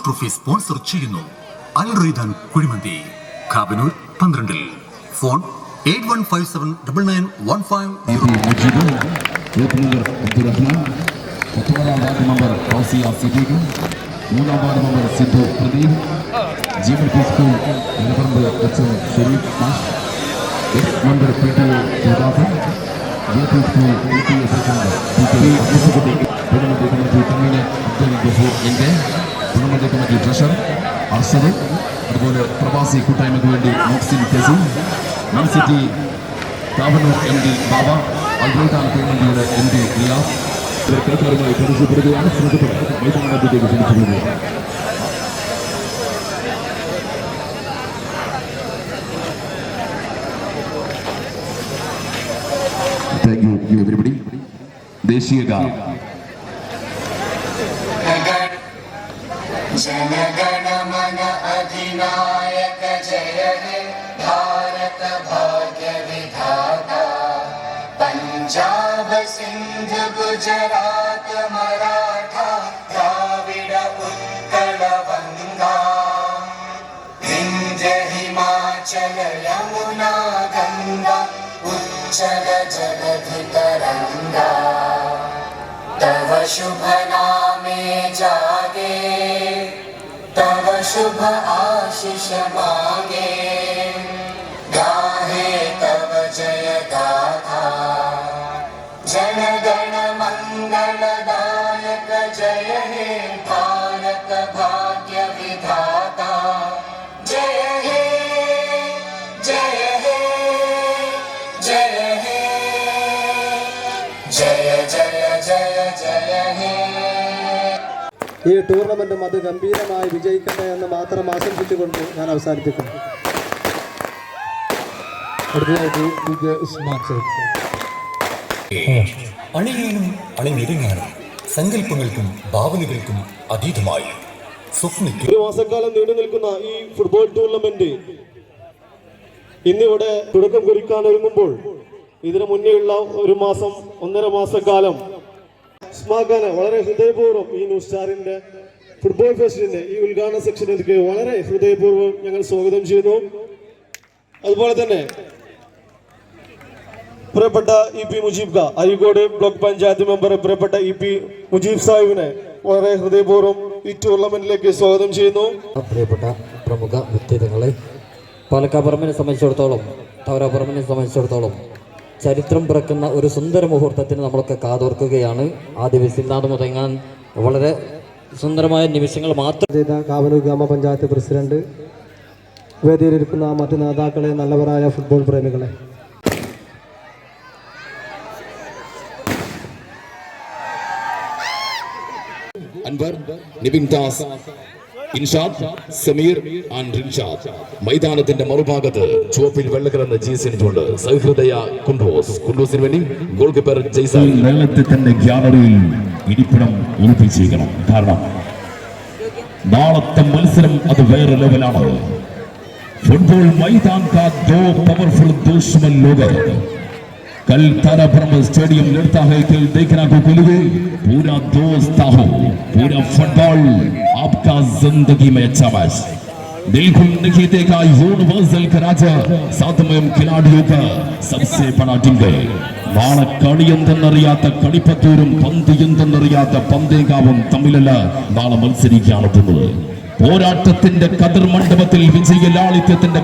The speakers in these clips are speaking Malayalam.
ഈ ടൂർണമെന്റിലെ റണ്ണേഴ്സ് ട്രോഫി സ്പോൺസർ ചെയ്യുന്നു. അൽ റീദാൻ കുഴിമന്തി കാബനൂർ പന്ത്രണ്ടിൽ. Phone eight one five seven double nine one five zero. Majeed group number Abdurahman പത്തൊമ്പതാം വാർഡ് മെമ്പർ ഫൗസിയ സിദ്ദീഖ് മൂന്നാം ward member Sidhu Pradeep Jeevan P school Nilaparamba H M Shareef മാഷ് ex member P T A ജോദാഫർ J P school P T A president P T A Yusufuddin tournament committee convener Abdul Gafoor N K committee treasurer Arshad അതുപോലെ പ്രവാസി കൂട്ടായ്മയ്ക്ക് വേണ്ടി മോക്സിൻ കെസി മൺ city Kavanur M D Baba അൽബോട്ടാൻ കുഴിമന്തിയുടെ എം ഡി ഇവർ കളിക്കാരുമായി പരിചയപ്പെടുകയാണ്. ശ്രദ്ധപ്പെടും മൈതാനത്തേക്ക് എവരിബഡി ദേശീയ ഗാനം. जनगण मन अधिनायक जय हे भारत भाग्य विधाता पञ्जाब सिन्ध गुजरात मराठा द्राविड उत्कल बङ्गा विन्ध्य हिमाचल यमुना गङ्गा उच्चल जगधि तरङ्गा तव शुभ आशीष मागे। गाहे तव जय गाथा। जन गण मङ्गलदायक जय हे भारत भाग्य विधाता। जय हे जय हे जय हे। जय जय जय जय हे। ഈ ടൂർണമെന്റും അത് ഗംഭീരമായി വിജയിക്കട്ടെ എന്ന് മാത്രം ആശംസിച്ചുകൊണ്ട് ഞാൻ അവസാനിപ്പിക്കുന്നു. അടുത്തതായിട്ട് ഉസ്മാൻ അണിയാനും അണിനിരങ്ങാനും സങ്കല്പങ്ങൾക്കും ഭാവനകൾക്കും അതീതമായി സ്വപ്നിക്കും ഒരു മാസക്കാലം നീണ്ടു നിൽക്കുന്ന ഈ ഫുട്ബോൾ ടൂർണമെന്റ് ഇന്നിവിടെ തുടക്കം കുറിക്കാൻ ഒരുങ്ങുമ്പോൾ ഇതിനു മുന്നേയുള്ള ഒരു മാസം ഒന്നര മാസക്കാലം ഉസ്മാഖാനെ വളരെ ഹൃദയപൂർവം ഈ ന്യൂസ് സ്റ്റാറിന്റെ ഫുട്ബോൾ ഫെസ്റ്റിന്റെ ഈ ഉദ്ഘാടന സെക്ഷനിലേക്ക് വളരെ ഹൃദയപൂർവം ഞങ്ങൾ സ്വാഗതം ചെയ്യുന്നു. അതുപോലെ തന്നെ പ്രിയപ്പെട്ട ഇ പി മുജീബ് ഖാ ബ്ലോക്ക് പഞ്ചായത്ത് മെമ്പർ പ്രിയപ്പെട്ട ഇ പി മുജീബ് സാഹിബിനെ വളരെ ഹൃദയപൂർവം ഈ ടൂർണമെന്റിലേക്ക് സ്വാഗതം ചെയ്യുന്നു. പ്രിയപ്പെട്ട പ്രമുഖ വ്യക്തിത്വങ്ങളെ പാലക്കാപ്പുറമിനെ സംബന്ധിച്ചിടത്തോളം തവരാപ്പുറമിനെ സംബന്ധിച്ചിടത്തോളം ചരിത്രം പിറക്കുന്ന ഒരു സുന്ദര മുഹൂർത്തത്തിന് നമ്മളൊക്കെ കാതോർക്കുകയാണ്. ആ ദിവസം നാട് മുതങ്ങാൻ വളരെ സുന്ദരമായ നിമിഷങ്ങൾ മാത്രം ചെയ്ത കാവലൂർ ഗ്രാമപഞ്ചായത്ത് പ്രസിഡന്റ് വേദിയിലിരിക്കുന്ന മറ്റ് നേതാക്കളെ നല്ലവരായ ഫുട്ബോൾ പ്രേമികളെ. അൻവർ നിബിൻ ദാസ് ഇൻഷാദ് സമീർ ആൻഡ് ഇൻഷാദ് മൈതാനത്തിന്റെ മറുഭാഗത്ത് ചുവപ്പിൽ വെള്ള എസ് എനിക്കുണ്ട് സഹൃദയ കുണ്ടോസ്. കുണ്ടോസിന് വേണ്ടി ഗോൾ കീപ്പർ ജയ്സാൻ തന്നെ ഗ്യാലറിയിൽ ഇരിപ്പിടം ഉറപ്പിച്ചിരിക്കണം. കാരണം നാളത്തെ മത്സരം അത് വേറെ ലെവലാണ്. ഫുട്ബോൾ മൈതാൻ കാ ദോ പവർഫുൾ ദുഷ്മൻ ലോകം कल तारापुरम स्टेडियम लड़ता है खेल देखना को खुलवे पूरा दोस्त हो पूरा फुटबॉल आपका जिंदगी में अच्छा मैच दिल को नहीं देखा यूनिवर्सल का राजा साथ में खिलाड़ियों का सबसे बड़ा टीम है നാളെ കളി എന്തെന്നറിയാത്ത കളിപ്പത്തൂരും പന്ത് എന്തെന്നറിയാത്ത പന്തേകാവും തമ്മിലല്ല നാളെ മത്സരിക്കാനെത്തുന്നത് പോരാട്ടത്തിന്റെ കതിർ മണ്ഡപത്തിൽ വിജയ ലാളിത്യത്തിന്റെ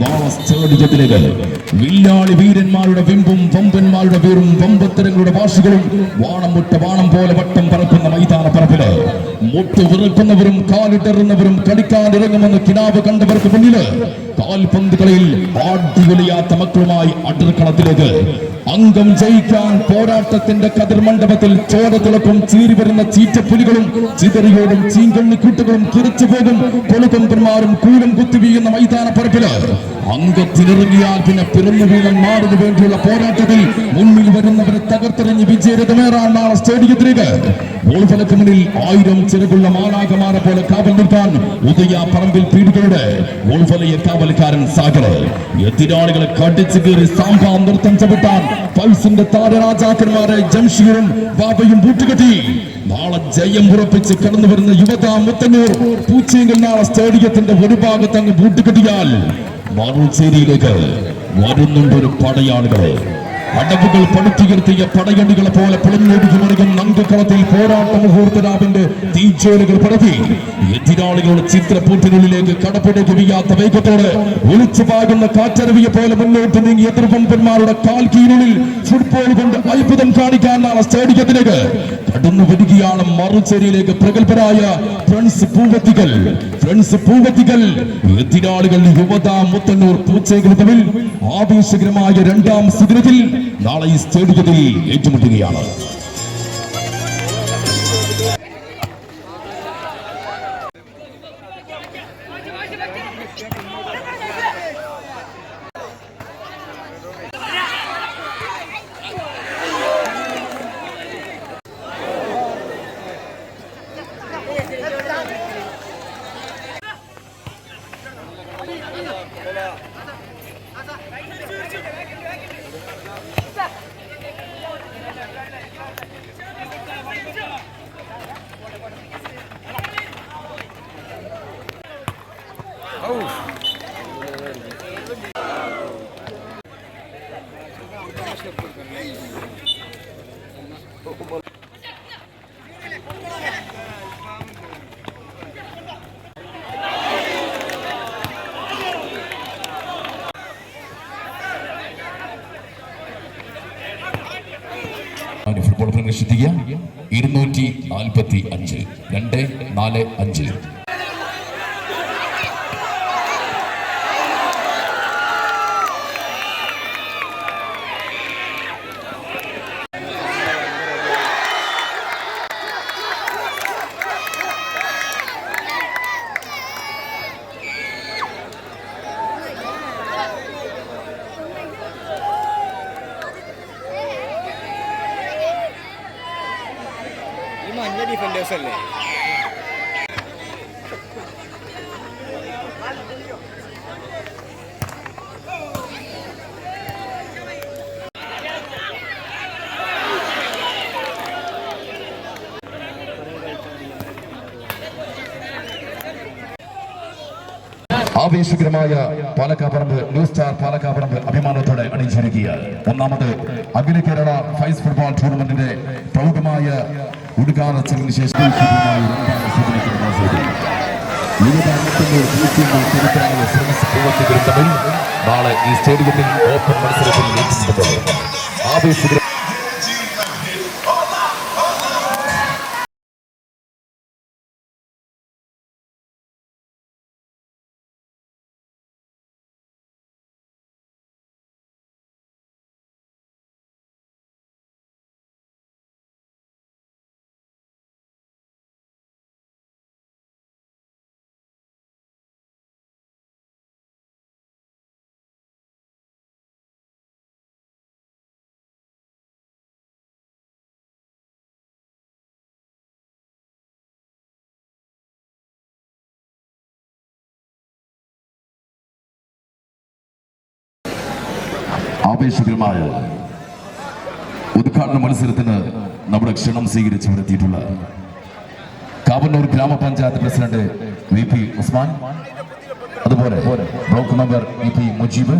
നാളെ വില്ലാളി വീരന്മാരുടെ വിമ്പും വമ്പന്മാരുടെ വീറും വമ്പത്തരങ്ങളുടെ ഭാഷകളും വാണം മുട്ട വാണം പോലെ വട്ടം പറക്കുന്ന മൈതാന പറപ്പിൽ മുട്ട് വിറക്കുന്നവരും കാലിട്ടെറുന്നവരും കളിക്കാനിറങ്ങുമെന്ന് കിനാവ് കണ്ടവർക്ക് മുന്നിൽ കാൽപന്ത് കളിയിൽ ആടിയൊലിയാത്ത മക്കളുമായി അടർക്കളത്തിലേക്ക് അംഗം ജയിക്കാൻ പോരാട്ടത്തിന്റെ കതിർ മണ്ഡപത്തിൽ ചോര തിളക്കും ചീരി വരുന്ന ചീറ്റപ്പുലികളും ചിതറിയോടും ചീങ്കണ്ണി കൂട്ടുകളും തിരിച്ചു പോകും. കൊളുകൊമ്പന്മാരും കൂലും കുത്തി വീഴുന്ന മൈതാന പറപ്പിൽ അംഗത്തിനിറങ്ങിയാൽ പിന്നെ പിറന്നു വീണൻ മാറിനു വേണ്ടിയുള്ള പോരാട്ടത്തിൽ മുന്നിൽ വരുന്നവരെ തകർത്തെറിഞ്ഞ് വിജയരഥമേറാൻ നാളെ സ്റ്റേഡിയത്തിലേക്ക്. ഗോൾഫലക്ക് മുന്നിൽ ആയിരം ചെറുകുള്ള മാലാകമാരെ പോലെ കാവൽ നിൽക്കാൻ ഉദയ പറമ്പിൽ പീഡികളുടെ ഗോൾഫലയ കാവൽക്കാരൻ സാഗർ. എതിരാളികളെ കടിച്ചു കയറി സാമ്പാ നൃത്തം ചവിട്ടാൻ പൾസിന്റെ താരരാജാക്കന്മാരെ ജംഷീറും ബാബയും പൂട്ടുകെട്ടി നാളെ ജയം ഉറപ്പിച്ച് കടന്നു വരുന്ന യുവത മുത്തന്നൂർ പൂച്ചേങ്കിൽനാള സ്റ്റേഡിയത്തിന്റെ ഒരു ഭാഗത്തങ്ങ് പൂട്ടുകെട്ടിയാൽ മാറൂച്ചേരിയിലേക്ക് വരുന്നുണ്ട് ഒരു അടവുകൾ പടുത്തുയർത്തിയ പടയണികളെ പോലെ പിളഞ്ഞൊടുക്കി മറിയും നങ്കുകളത്തിൽ പോരാട്ട മുഹൂർത്തരാവിന്റെ തീച്ചോലുകൾ പടത്തി എതിരാളികളുടെ ചിത്രപ്പൂട്ടിനുള്ളിലേക്ക് കടപ്പിടയ്ക്ക് വീയാത്ത വേഗത്തോടെ ഒളിച്ചു പാകുന്ന കാറ്റരവിയെ പോലെ മുന്നോട്ട് നീങ്ങി എതിർവമ്പന്മാരുടെ കാൽ കീഴിൽ ഫുട്ബോൾ കൊണ്ട് അത്ഭുതം കാണിക്കാൻ നാളെ സ്റ്റേഡിയത്തിലേക്ക്. കടന്നു വരികയാണ് മറുചേരിയിലേക്ക് പ്രഗത്ഭരായ ഫ്രണ്ട്സ് പൂവത്തികൾ. ഫ്രണ്ട്സ് പൂവത്തികൾ. എതിരാളികൾ യുവത മുത്തന്നൂർ പൂച്ചേകൾ തമ്മിൽ ആവേശകരമായ രണ്ടാം സിഗ്നത്തിൽ നാളെ ഈ സ്റ്റേഡിയത്തിൽ ഏറ്റുമുട്ടുകയാണ്. പ്രദർശിക്കുക ഇരുന്നൂറ്റി നാൽപ്പത്തി അഞ്ച്. രണ്ട് നാല് അഞ്ച്. മഞ്ഞ ഡിഫൻഡേഴ്സ് അല്ലേ? ആവേശകരമായ പാലക്കാപ്പറമ്പ് ന്യൂ സ്റ്റാർ പാലക്കാപ്പറമ്പ് അഭിമാനത്തോടെ അണിയിച്ചൊരുക്കിയ ഒന്നാമത് അഖില കേരള ഫൈസ് ഫുട്ബോൾ ടൂർണമെന്റിന്റെ പ്രമുഖമായ ഉദ്ഘാടന ചടങ്ങിന് ശേഷം നാളെ ഈ സ്റ്റേഡിയത്തിൽ ഓപ്പൺ മത്സരത്തിൽ ആവേശകര ആവേശകരമായ ഉദ്ഘാടന മത്സരത്തിന് നമ്മുടെ ക്ഷണം സ്വീകരിച്ചു വരുത്തിയിട്ടുള്ള കാവന്നൂർ ഗ്രാമപഞ്ചായത്ത് പ്രസിഡന്റ് വി പി ഉസ്മാൻ അതുപോലെ block member V P Mujeeb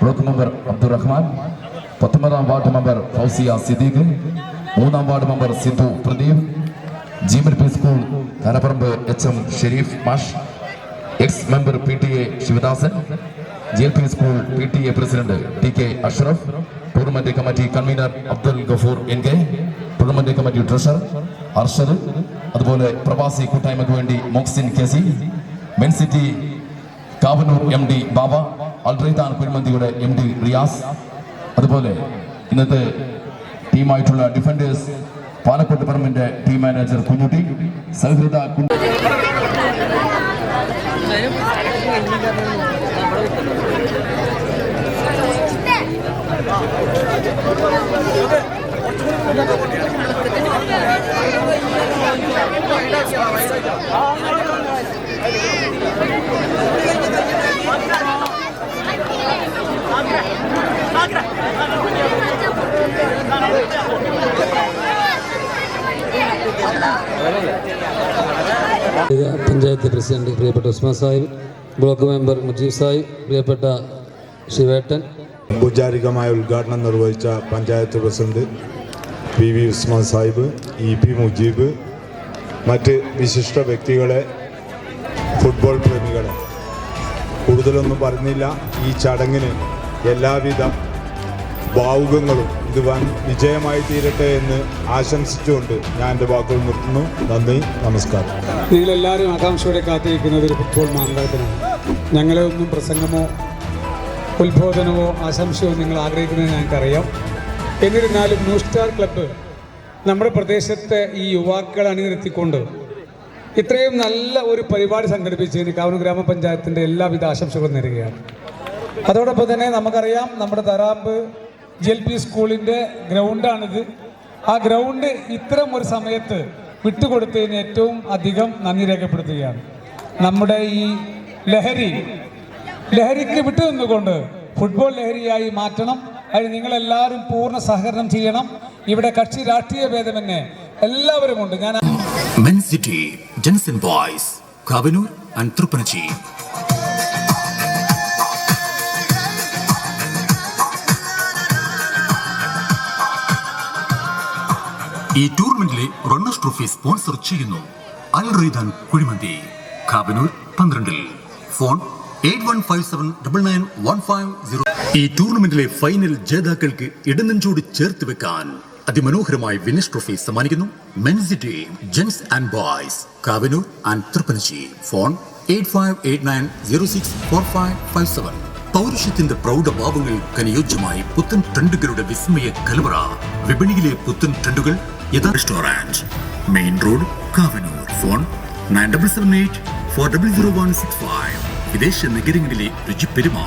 block member Abdurahman പത്തൊമ്പതാം വാർഡ് മെമ്പർ ഫൗസിയ സിദ്ദീഖ് മൂന്നാം ward member Sidhu Pradeep Jeevan P school Kanaparamba H M Shareef മാഷ് ex member P T A Sivadasan G P school P T A president T K Ashraf tournament committee convener Abdul Gafoor N K tournament committee treasurer Arshad അതുപോലെ പ്രവാസി കൂട്ടായ്മയ്ക്ക് വേണ്ടി മോക്സിൻ K C men Kavanur M D ബാബ അൽറൈതാൻ കുരുമന്തിയുടെ എം ഡി റിയാസ് അതുപോലെ ഇന്നത്തെ ടീമായിട്ടുള്ള ഡിഫൻഡേഴ്സ് പാലക്കോട്ട് പറമ്പിന്റെ ടീം മാനേജർ കുഞ്ഞുട്ടി സഹൃദ കുഞ്ഞു പഞ്ചായത്ത് പ്രസിഡന്റ് പ്രിയപ്പെട്ട ഉസ്മാൻ സാഹിബ് ബ്ലോക്ക് മെമ്പർ മുജീബ് സാഹിബ് പ്രിയപ്പെട്ട ശിവേട്ടൻ ഔപചാരികമായ ഉദ്ഘാടനം നിർവഹിച്ച panchayat president P V Usman sahib E P Mujeeb മറ്റ് വിശിഷ്ട വ്യക്തികളെ ഫുട്ബോൾ പ്രേമികളെ. കൂടുതലൊന്നും പറഞ്ഞില്ല. ഈ ചടങ്ങിന് എല്ലാവിധ ഭാവുകങ്ങളും ഇത് വൻ വിജയമായി തീരട്ടെ എന്ന് ആശംസിച്ചുകൊണ്ട് ഞാൻ എന്റെ വാക്കുകൾ നിർത്തുന്നു. നന്ദി നമസ്കാരം. നിങ്ങളെല്ലാവരും ആകാംക്ഷയോടെ കാത്തിരിക്കുന്നത് ഒരു ഫുട്ബോൾ മാനദണ്ഡത്തിനാണ് ഞങ്ങളെ ഒന്നും പ്രസംഗമോ ഉത്ബോധനമോ ആശംസയോ നിങ്ങൾ ആഗ്രഹിക്കുന്നത് ഞങ്ങൾക്കറിയാം. എന്നിരുന്നാലും ന്യൂ സ്റ്റാർ ക്ലബ്ബ് നമ്മുടെ പ്രദേശത്തെ ഈ യുവാക്കളെ അണിനിർത്തിക്കൊണ്ട് ഇത്രയും നല്ല ഒരു പരിപാടി സംഘടിപ്പിച്ചതിന് കാവൂർ ഗ്രാമപഞ്ചായത്തിന്റെ എല്ലാവിധ ആശംസകളും നേരുകയാണ്. അതോടൊപ്പം തന്നെ നമുക്കറിയാം നമ്മുടെ തറാമ്പ് ജി എൽ പി സ്കൂളിന്റെ ഗ്രൗണ്ടാണിത്. ആ ഗ്രൗണ്ട് ഇത്തരം ഒരു സമയത്ത് വിട്ടുകൊടുത്തതിന് ഏറ്റവും അധികം നന്ദി രേഖപ്പെടുത്തുകയാണ്. നമ്മുടെ ഈ ലഹരി ലഹരിക്ക് വിട്ടു നിന്നുകൊണ്ട് ഫുട്ബോൾ ലഹരിയായി മാറ്റണം. അതിന് നിങ്ങളെല്ലാവരും പൂർണ സഹകരണം ചെയ്യണം. ഇവിടെ കക്ഷി രാഷ്ട്രീയ ഭേദമെന്നെ എല്ലാവരും ഉണ്ട് ഞാൻ ബോയ്സ് ഈ ടൂർണമെന്റിലെ റണ്ണേഴ്സ് ട്രോഫി സ്പോൺസർ ചെയ്യുന്നു അൽ റീദാൻ കുഴിമന്തി കാബനൂർ പന്ത്രണ്ടിൽ. ഫോൺ ഈ ടൂർണമെന്റിലെ ഫൈനൽ ജേതാക്കൾക്ക് ഇടനെഞ്ചോട് ചേർത്ത് വെക്കാൻ അതിമനോഹരമായ winners trophy സമ്മാനിക്കുന്നു men's team gents and boys Kavanur and Thrippanassi. Phone eight five eight nine zero six four five five seven. പൗരുഷത്തിന്റെ പ്രൗഢഭാവങ്ങൾക്ക് അനുയോജ്യമായി പുത്തൻ ട്രെൻഡുകളുടെ വിസ്മയ കലവറ. വിപണിയിലെ പുത്തൻ ട്രെൻഡുകൾ യഥാ restaurant main road Kavanur. Phone nine double seven eight four double zero one six five. വിദേശ നഗരങ്ങളിലെ രുചിപ്പെരുമ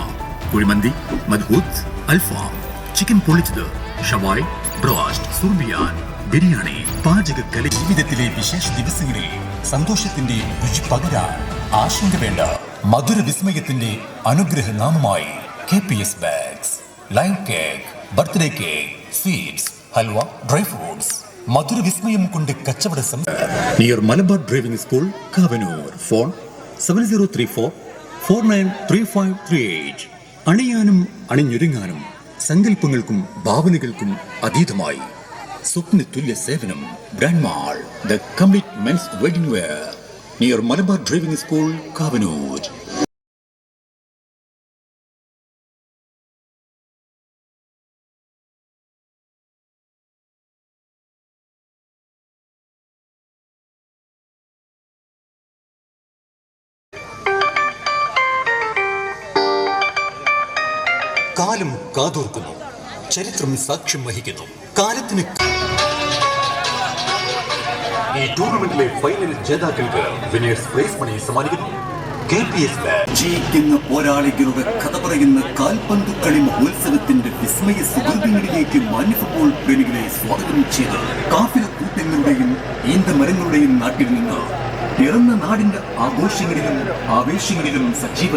കുഴിമന്തി മദ്ഹൂത്ത് അൽഫാം ചിക്കൻ പൊളിച്ചത് ഷവായ് ബ്രോസ്റ്റ് സുർബിയാൻ ബിരിയാണി പാചക കല ജീവിതത്തിലെ വിശേഷ ദിവസങ്ങളിൽ സന്തോഷത്തിന്റെ രുചി പകരാൻ ആശങ്ക വേണ്ട. മധുര വിസ്മയത്തിന്റെ അനുഗ്രഹ നാമമായി K P S bags live cake birthday cake sweets halwa dry fruits മധുര വിസ്മയം കൊണ്ട് കച്ചവട near Malabar driving school Kavanur phone seven zero three four four nine three five three eight. അണിയാനും അണിഞ്ഞൊരുങ്ങാനും സങ്കല്പങ്ങൾക്കും ഭാവനകൾക്കും അതീതമായി. സ്വപ്ന തുല്യ സേവനം brand mall the complete men's wedding wear near Malabar driving school Kavanur. കാലം കാതോർക്കുന്നു. ചരിത്രം സാക്ഷ്യം വഹിക്കുന്നു. കാലത്തിന് ഈ ടൂർണമെന്റിലെ ഫൈനൽ ജേതാക്കൾക്ക് winners prize money സമ്മാനിക്കുന്നു. K P S ജയിക്കുന്ന പോരാളികളുടെ കഥ പറയുന്ന കാൽപന്ത് കളി മഹോത്സവത്തിന്റെ വിസ്മയ സുഗന്ധങ്ങളിലേക്ക് മാന്യ ഫുട്ബോൾ പ്രേമികളെ സ്വാഗതം ചെയ്ത് കാഫില കൂട്ടങ്ങളുടെയും ഈന്തമരങ്ങളുടെയും നാട്ടിൽ നിന്ന് പിറന്ന നാടിന്റെ ആഘോഷങ്ങളിലും ആവേശങ്ങളിലും സജീവ